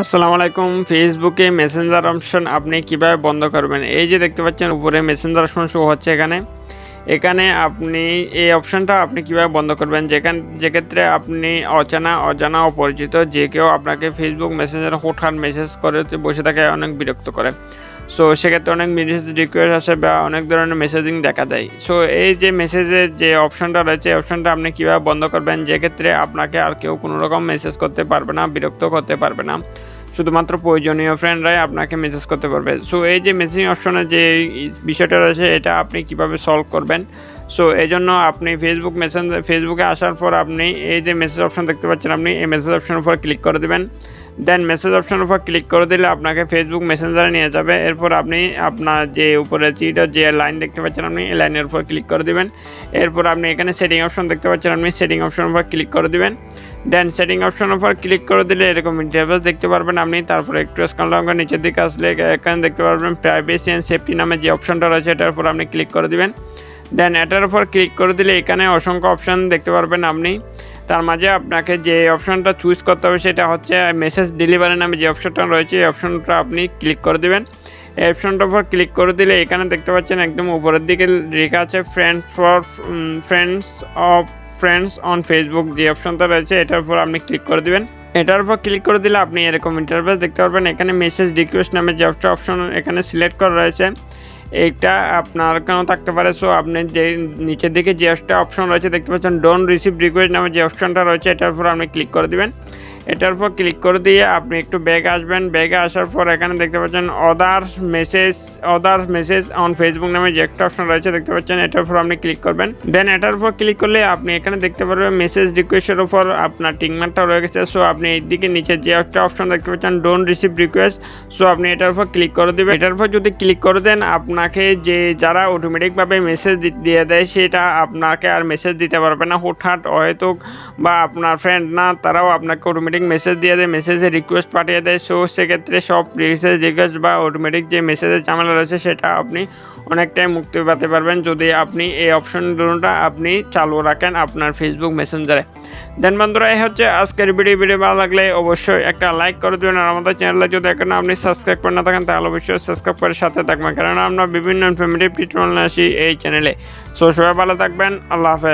আসসালামু আলাইকুম। ফেসবুকে মেসেঞ্জার অপশন আপনি কীভাবে বন্ধ করবেন? এই যে দেখতে পাচ্ছেন, উপরে মেসেঞ্জার অপশন শো হচ্ছে এখানে। এখানে আপনি এই অপশনটা আপনি কীভাবে বন্ধ করবেন? যেখান যেক্ষেত্রে আপনি অচেনা, অজানা অপরিচিত যে কেউ আপনাকে ফেসবুক মেসেঞ্জার হুটহাট মেসেজ করে বসে থাকে, অনেক বিরক্ত করে। সো সেক্ষেত্রে অনেক মেসেজ রিকোয়েস্ট আসে বা অনেক ধরনের মেসেজিং দেখা দেয়। সো এই যে মেসেজের যে অপশনটা রয়েছে অপশনটা আপনি কীভাবে বন্ধ করবেন? যেক্ষেত্রে আপনাকে আর কেউ কোনো রকম মেসেজ করতে পারবে না, বিরক্ত করতে পারবে না। শুধুমাত্র প্রয়োজনীয় ফ্রেন্ডরাই আপনাকে মেসেজ করতে পারবে। সো এই যে মেসেজিং অপশনের যে বিষয়টা রয়েছে, এটা আপনি কীভাবে সলভ করবেন? সো এই জন্য আপনি ফেসবুক মেসেঞ্জার ফেসবুকে আসার পর আপনি এই যে মেসেজ অপশন দেখতে পাচ্ছেন, আপনি এই মেসেজ অপশনের উপর ক্লিক করে দেবেন। দেন মেসেজ অপশনের উপর ক্লিক করে দিলে আপনাকে ফেসবুক মেসেঞ্জারে নিয়ে যাবে। এরপর আপনি আপনার যে উপরে চিটা যে লাইন দেখতে পাচ্ছেন আপনি, এই লাইনের উপর ক্লিক করে দিবেন। এরপর আপনি এখানে সেটিং অপশন দেখতে পাচ্ছেন, আপনি সেটিং অপশনের উপর ক্লিক করে দিবেন। দেন সেটিং অপশনের উপর ক্লিক করে দিলে এরকম ইন্টারভেস দেখতে পারবেন আপনি। তারপর একটু স্কল করে নিচের দিকে আসলে এখানে দেখতে পারবেন প্রাইভেসি অ্যান্ড সেফটি নামে যে অপশনটা রয়েছে, এটার উপর আপনি ক্লিক করে দিবেন। দেন এটার উপর ক্লিক করে দিলে এখানে অসংখ্য অপশন দেখতে পারবেন আপনি। তার মাঝে আপনাকে যে অপশনটা চুজ করতে হবে সেটা হচ্ছে মেসেজ ডেলিভারি নামে যে অপশনটা রয়েছে, এই অপশনটা আপনি ক্লিক করে দেবেন। এই অপশনটার উপর ক্লিক করে দিলে এখানে দেখতে পাচ্ছেন একদম উপরের দিকে লেখা আছে friend for friends of friends on Facebook যে অপশনটা রয়েছে এটার উপর আপনি ক্লিক করে দিবেন। এটার উপর ক্লিক করে দিলে আপনি এরকম ইন্টারভেস দেখতে পারবেন। এখানে মেসেজ রিকোয়েস্ট নামে যে অপশন এখানে সিলেক্ট করা রয়েছে। এইটা আপনার কেন থাকতে পারে? সো আপনি যে নিচের দিকে যে একটা অপশন রয়েছে, দেখতে পাচ্ছেন ডোন্ট রিসিভ রিকোয়েস্ট নামে যে অপশনটা রয়েছে, এটার উপর আপনি ক্লিক করে দিবেন। এটার উপর ক্লিক করে দিয়ে আপনি একটু ব্যাগে আসবেন। ব্যাগে আসার পর এখানে দেখতে পাচ্ছেন other message other message on Facebook নামে যে একটা অপশন রয়েছে, দেখতে পাচ্ছেন এটার উপর আপনি ক্লিক করবেন। দেন এটার উপর ক্লিক করলে আপনি এখানে দেখতে পারবেন মেসেজ রিকোয়েস্টের উপর আপনার টিকমার্কটা রয়ে গেছে। সো আপনি এই দিকে নিচে যে একটা অপশন দেখতে পাচ্ছেন ডোন্ট রিসিভ রিকোয়েস্ট সো আপনি এটার উপর ক্লিক করে দেবেন। এটার উপর যদি ক্লিক করে দেন, আপনাকে যে যারা অটোমেটিকভাবে মেসেজ দিয়ে দেয়, সেটা আপনাকে আর মেসেজ দিতে পারবে না। হুটহাট হয়তো বা আপনার ফ্রেন্ড না, তারাও আপনাকে অটোমেটিক মেসেজ দিয়ে দেয় মেসেজে রিকোয়েস্ট পাঠিয়ে দেয়। সো সেক্ষেত্রে সব মেসেজ রিকোয়েস্ট বা অটোমেটিক যে মেসেজের ঝামেলা রয়েছে, সেটা আপনি অনেকটাই মুক্তি পেতে পারবেন যদি আপনি এই অপশন দুটোটা আপনি চালু রাখেন আপনার ফেসবুক মেসেঞ্জারে দেন বন্ধুরা, এই হচ্ছে আজকের ভিডিও ভিডিও ভালো লাগলে অবশ্যই একটা লাইক করে দেবেন। আর আমাদের চ্যানেলে যদি এখনও আপনি সাবস্ক্রাইব করে না থাকেন, তাহলে অবশ্যই সাবস্ক্রাইব করে সাথে থাকবেন। কারণ আমরা বিভিন্ন ইনফরমেটিভ টিউটোরিয়াল আসি এই চ্যানেলে সো সবাই ভালো থাকবেন। আল্লাহ হাফেজ।